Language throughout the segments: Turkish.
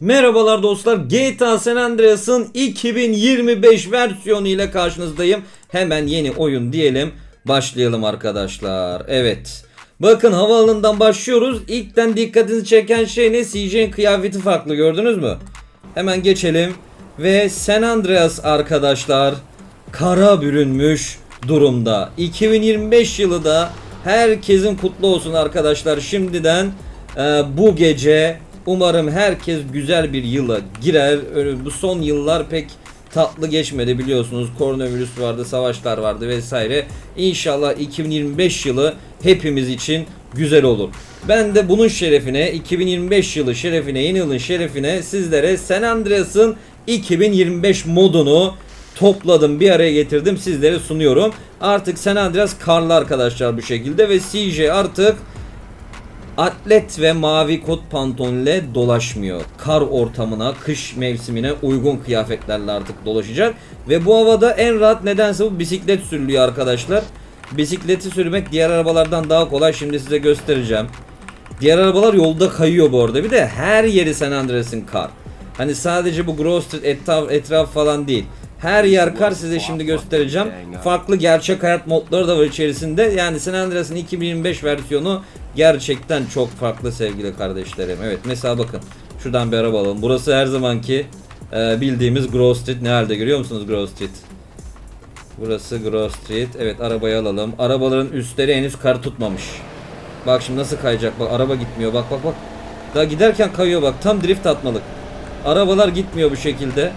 Merhabalar dostlar. GTA San Andreas'ın 2025 versiyonu ile karşınızdayım. Hemen yeni oyun diyelim. Başlayalım arkadaşlar. Evet. Bakın havaalanından başlıyoruz. İlkten dikkatinizi çeken şey ne? CJ'nin kıyafeti farklı gördünüz mü? Hemen geçelim. Ve San Andreas arkadaşlar kara bürünmüş durumda. 2025 yılı da herkesin kutlu olsun arkadaşlar. Şimdiden e, bu gece umarım herkes güzel bir yıla girer. Bu son yıllar pek tatlı geçmedi biliyorsunuz. Koronavirüs vardı, savaşlar vardı vesaire. İnşallah 2025 yılı hepimiz için güzel olur. Ben de bunun şerefine 2025 yılı şerefine yeni yılın şerefine sizlere San Andreas'ın 2025 modunu topladım bir araya getirdim sizlere sunuyorum. Artık San Andreas karlı arkadaşlar bu şekilde ve CJ artık atlet ve mavi kot pantolonla dolaşmıyor. Kar ortamına, kış mevsimine uygun kıyafetlerle artık dolaşacak. Ve bu havada en rahat nedense bu bisiklet sürülüyor arkadaşlar. Bisikleti sürmek diğer arabalardan daha kolay. Şimdi size göstereceğim. Diğer arabalar yolda kayıyor bu arada. Bir de her yeri San Andreas'ın kar. Hani sadece bu Grove Street etraf, etraf falan değil. Her yer kar size şimdi göstereceğim. Farklı gerçek hayat modları da var içerisinde. Yani San Andreas'ın 2025 versiyonu gerçekten çok farklı sevgili kardeşlerim. Evet mesela bakın. Şuradan bir araba alalım. Burası her zamanki e, bildiğimiz Grove Street. Ne halde görüyor musunuz Grove Street? Burası Grove Street. Evet arabayı alalım. Arabaların üstleri henüz kar tutmamış. Bak şimdi nasıl kayacak. Bak araba gitmiyor. Bak bak bak. Daha giderken kayıyor bak. Tam drift atmalık. Arabalar gitmiyor bu şekilde.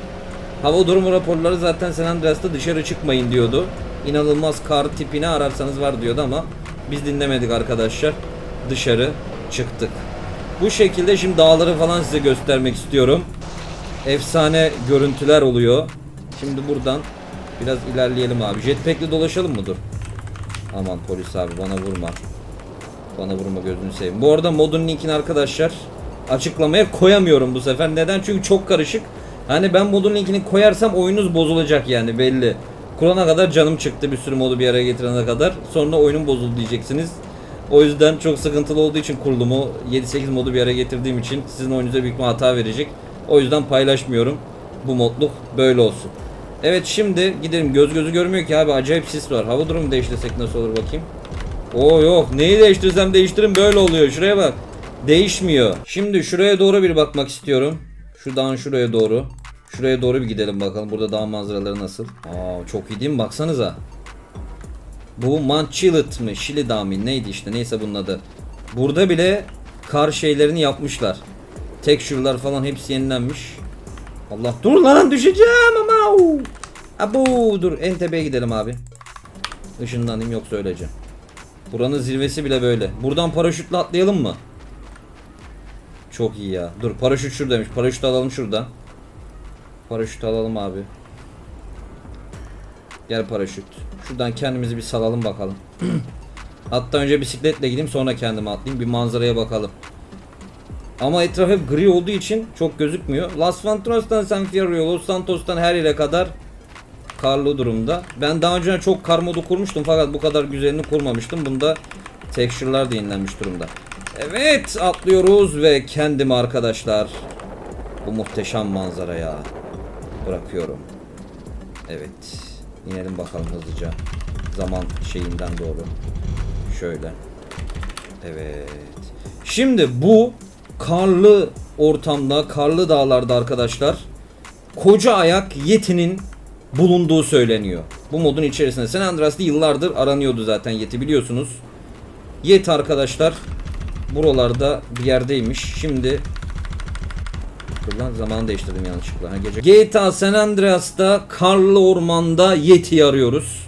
Hava durumu raporları zaten San Andreas'ta dışarı çıkmayın diyordu. İnanılmaz kar tipini ararsanız var diyordu ama biz dinlemedik arkadaşlar. Dışarı çıktık. Bu şekilde şimdi dağları falan size göstermek istiyorum. Efsane görüntüler oluyor. Şimdi buradan biraz ilerleyelim abi. Jetpack'le dolaşalım mı dur? Aman polis abi bana vurma. Bana vurma gözünü seveyim. Bu arada modun linkini arkadaşlar açıklamaya koyamıyorum bu sefer. Neden? Çünkü çok karışık. Hani ben modun linkini koyarsam oyunuz bozulacak yani belli. Kurana kadar canım çıktı bir sürü modu bir araya getirene kadar. Sonra oyunun bozuldu diyeceksiniz. O yüzden çok sıkıntılı olduğu için kurulumu 7-8 modu bir araya getirdiğim için sizin oyunuza büyük bir hata verecek. O yüzden paylaşmıyorum. Bu modluk böyle olsun. Evet şimdi gidelim. Göz gözü görmüyor ki abi acayip sis var. Hava durumu değiştirsek nasıl olur bakayım. Oo yok neyi değiştirsem değiştirin böyle oluyor. Şuraya bak. Değişmiyor. Şimdi şuraya doğru bir bakmak istiyorum. Şuradan şuraya doğru. Şuraya doğru bir gidelim bakalım. Burada dağ manzaraları nasıl? Aa çok iyi değil mi? Baksanıza. Bu Manchilit mi? Şili Dağı mı? Neydi işte? Neyse bunun adı. Burada bile kar şeylerini yapmışlar. Texture'lar falan hepsi yenilenmiş. Allah dur lan düşeceğim ama. Abu dur en tepeye gidelim abi. Işınlanayım yoksa öleceğim. Buranın zirvesi bile böyle. Buradan paraşütle atlayalım mı? Çok iyi ya. Dur paraşüt şuradaymış. Paraşüt alalım şuradan. Paraşüt alalım abi. Gel paraşüt. Şuradan kendimizi bir salalım bakalım. Hatta önce bisikletle gideyim sonra kendime atlayayım. Bir manzaraya bakalım. Ama etraf hep gri olduğu için çok gözükmüyor. Las Fantos'tan San Fierro, Los Santos'tan her yere kadar karlı durumda. Ben daha önce çok kar modu kurmuştum fakat bu kadar güzelini kurmamıştım. Bunda texture'lar da yenilenmiş durumda. Evet atlıyoruz ve kendimi arkadaşlar bu muhteşem manzaraya bırakıyorum. Evet. İnelim bakalım hızlıca. Zaman şeyinden doğru. Şöyle. Evet. Şimdi bu karlı ortamda, karlı dağlarda arkadaşlar koca ayak Yeti'nin bulunduğu söyleniyor. Bu modun içerisinde. San Andreas'ta yıllardır aranıyordu zaten Yeti biliyorsunuz. Yeti arkadaşlar buralarda bir yerdeymiş. Şimdi Dur lan zamanı değiştirdim yanlışlıkla. Ha, gece. GTA San Andreas'ta karlı ormanda Yeti arıyoruz.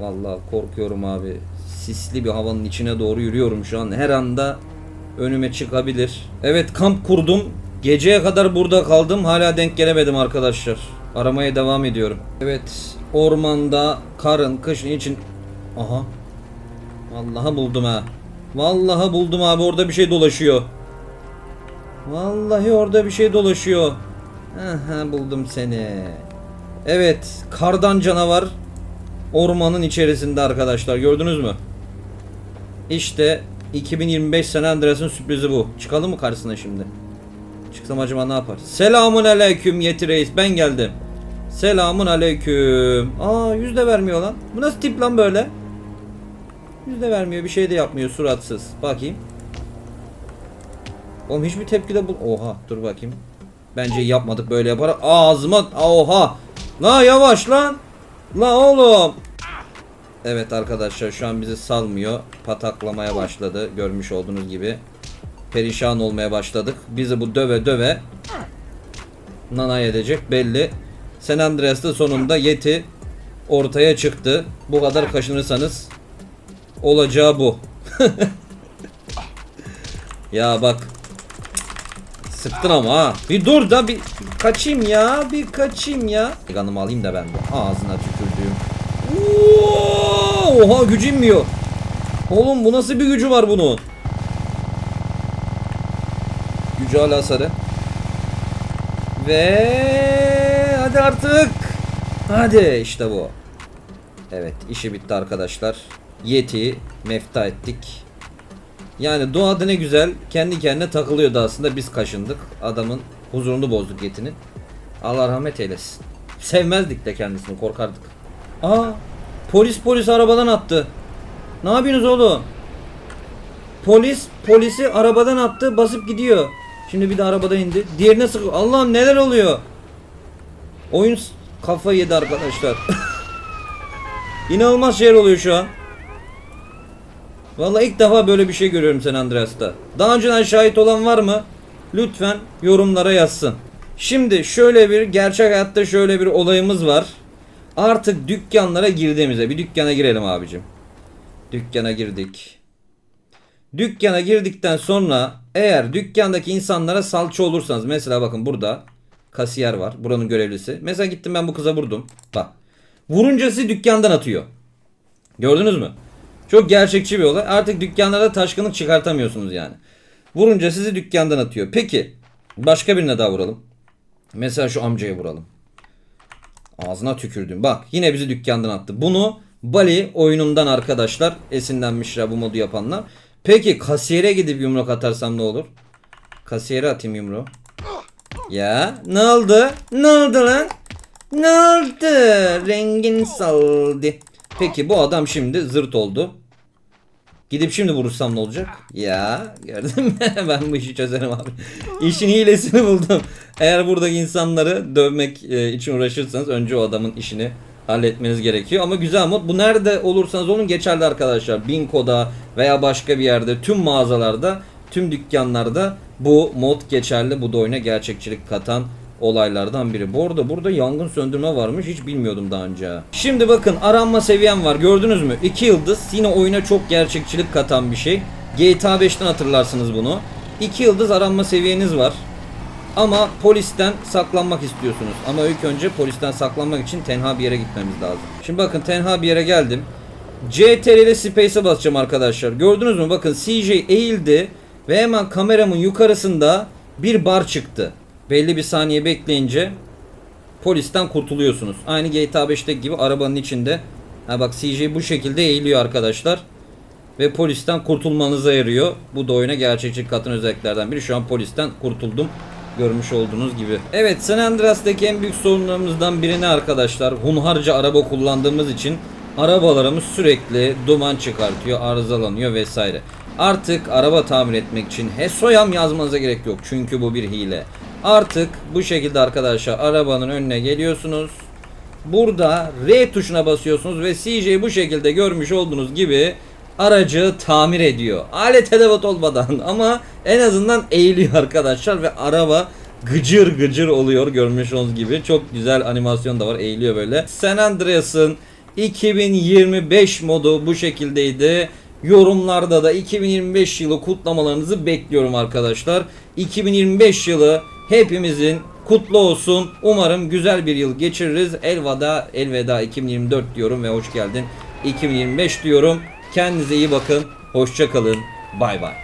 Vallahi korkuyorum abi. Sisli bir havanın içine doğru yürüyorum şu an. Her anda önüme çıkabilir. Evet kamp kurdum. Geceye kadar burada kaldım. Hala denk gelemedim arkadaşlar. Aramaya devam ediyorum. Evet ormanda karın kışın için aha Vallahi buldum ha. Vallahi buldum abi orada bir şey dolaşıyor. Vallahi orada bir şey dolaşıyor. Aha buldum seni. Evet, kardan canavar ormanın içerisinde arkadaşlar. Gördünüz mü? İşte 2025 San Andreas'ın sürprizi bu. Çıkalım mı karşısına şimdi? Çıksam acaba ne yapar? Selamun aleyküm Yeti Reis ben geldim. Selamun aleyküm. Aa yüz de vermiyor lan. Bu nasıl tip lan böyle? Yüz de vermiyor bir şey de yapmıyor suratsız. Bakayım. Oğlum hiçbir tepki de bul... Oha dur bakayım. Bence yapmadık böyle yaparak. Ağzıma... Oha. La yavaş lan. La oğlum. Evet arkadaşlar şu an bizi salmıyor. Pataklamaya başladı. Görmüş olduğunuz gibi. Perişan olmaya başladık. Bizi bu döve döve nanay edecek belli. San Andreas'ta sonunda Yeti ortaya çıktı. Bu kadar kaşınırsanız olacağı bu. ya bak Sıktın ama ha. Bir dur da bir kaçayım ya. Bir kaçayım ya. Kanımı alayım da ben de. Ağzına tükürdüğüm. Oha gücü inmiyor. Oğlum bu nasıl bir gücü var bunun? Gücü hala sarı. Ve hadi artık. Hadi işte bu. Evet işi bitti arkadaşlar. Yeti mefta ettik. Yani doğada ne güzel kendi kendine takılıyordu aslında biz kaşındık. Adamın huzurunu bozduk Yeti'nin. Allah rahmet eylesin. Sevmezdik de kendisini korkardık. Aa polis polis arabadan attı. Ne yapıyorsunuz oğlum? Polis polisi arabadan attı basıp gidiyor. Şimdi bir de arabadan indi. Diğerine sıkıyor. Allah'ım neler oluyor? Oyun kafayı yedi arkadaşlar. İnanılmaz şeyler oluyor şu an. Vallahi ilk defa böyle bir şey görüyorum San Andreas'ta. Daha önceden şahit olan var mı? Lütfen yorumlara yazsın. Şimdi şöyle bir gerçek hayatta şöyle bir olayımız var. Artık dükkanlara girdiğimizde bir dükkana girelim abicim. Dükkana girdik. Dükkana girdikten sonra eğer dükkandaki insanlara salça olursanız mesela bakın burada kasiyer var. Buranın görevlisi. Mesela gittim ben bu kıza vurdum. Bak. Vurunca sizi dükkandan atıyor. Gördünüz mü? Çok gerçekçi bir olay. Artık dükkanlarda taşkınlık çıkartamıyorsunuz yani. Vurunca sizi dükkandan atıyor. Peki başka birine daha vuralım. Mesela şu amcaya vuralım. Ağzına tükürdüm. Bak yine bizi dükkandan attı. Bunu Bali oyunundan arkadaşlar esinlenmişler bu modu yapanlar. Peki kasiyere gidip yumruk atarsam ne olur? Kasiyere atayım yumruğu. Ya ne oldu? Ne oldu lan? Ne oldu? Rengin saldı. Peki bu adam şimdi zırt oldu. Gidip şimdi vurursam ne olacak? Ya gördün mü? ben bu işi çözerim abi. İşin hilesini buldum. Eğer buradaki insanları dövmek e, için uğraşırsanız önce o adamın işini halletmeniz gerekiyor. Ama güzel mod. Bu nerede olursanız olun geçerli arkadaşlar. Binko'da veya başka bir yerde tüm mağazalarda tüm dükkanlarda bu mod geçerli. Bu da oyuna gerçekçilik katan olaylardan biri. Bu arada burada yangın söndürme varmış. Hiç bilmiyordum daha önce. Şimdi bakın aranma seviyem var. Gördünüz mü? 2 yıldız. Yine oyuna çok gerçekçilik katan bir şey. GTA 5'ten hatırlarsınız bunu. 2 yıldız aranma seviyeniz var. Ama polisten saklanmak istiyorsunuz. Ama ilk önce polisten saklanmak için tenha bir yere gitmemiz lazım. Şimdi bakın tenha bir yere geldim. CTRL ile Space'e basacağım arkadaşlar. Gördünüz mü? Bakın CJ eğildi ve hemen kameramın yukarısında bir bar çıktı. Belli bir saniye bekleyince polisten kurtuluyorsunuz. Aynı GTA 5'teki gibi arabanın içinde. Ha bak CJ bu şekilde eğiliyor arkadaşlar. Ve polisten kurtulmanıza yarıyor. Bu da oyuna gerçekçi katın özelliklerden biri. Şu an polisten kurtuldum. Görmüş olduğunuz gibi. Evet San Andreas'taki en büyük sorunlarımızdan birini arkadaşlar. Hunharca araba kullandığımız için arabalarımız sürekli duman çıkartıyor, arızalanıyor vesaire. Artık araba tamir etmek için HESOYAM yazmanıza gerek yok. Çünkü bu bir hile. Artık bu şekilde arkadaşlar arabanın önüne geliyorsunuz. Burada R tuşuna basıyorsunuz ve CJ bu şekilde görmüş olduğunuz gibi aracı tamir ediyor. Alet edevat olmadan ama en azından eğiliyor arkadaşlar ve araba gıcır gıcır oluyor görmüş olduğunuz gibi. Çok güzel animasyon da var eğiliyor böyle. San Andreas'ın 2025 modu bu şekildeydi. Yorumlarda da 2025 yılı kutlamalarınızı bekliyorum arkadaşlar. 2025 yılı hepimizin kutlu olsun. Umarım güzel bir yıl geçiririz. Elveda elveda 2024 diyorum ve hoş geldin 2025 diyorum. Kendinize iyi bakın. Hoşça kalın. Bay bay.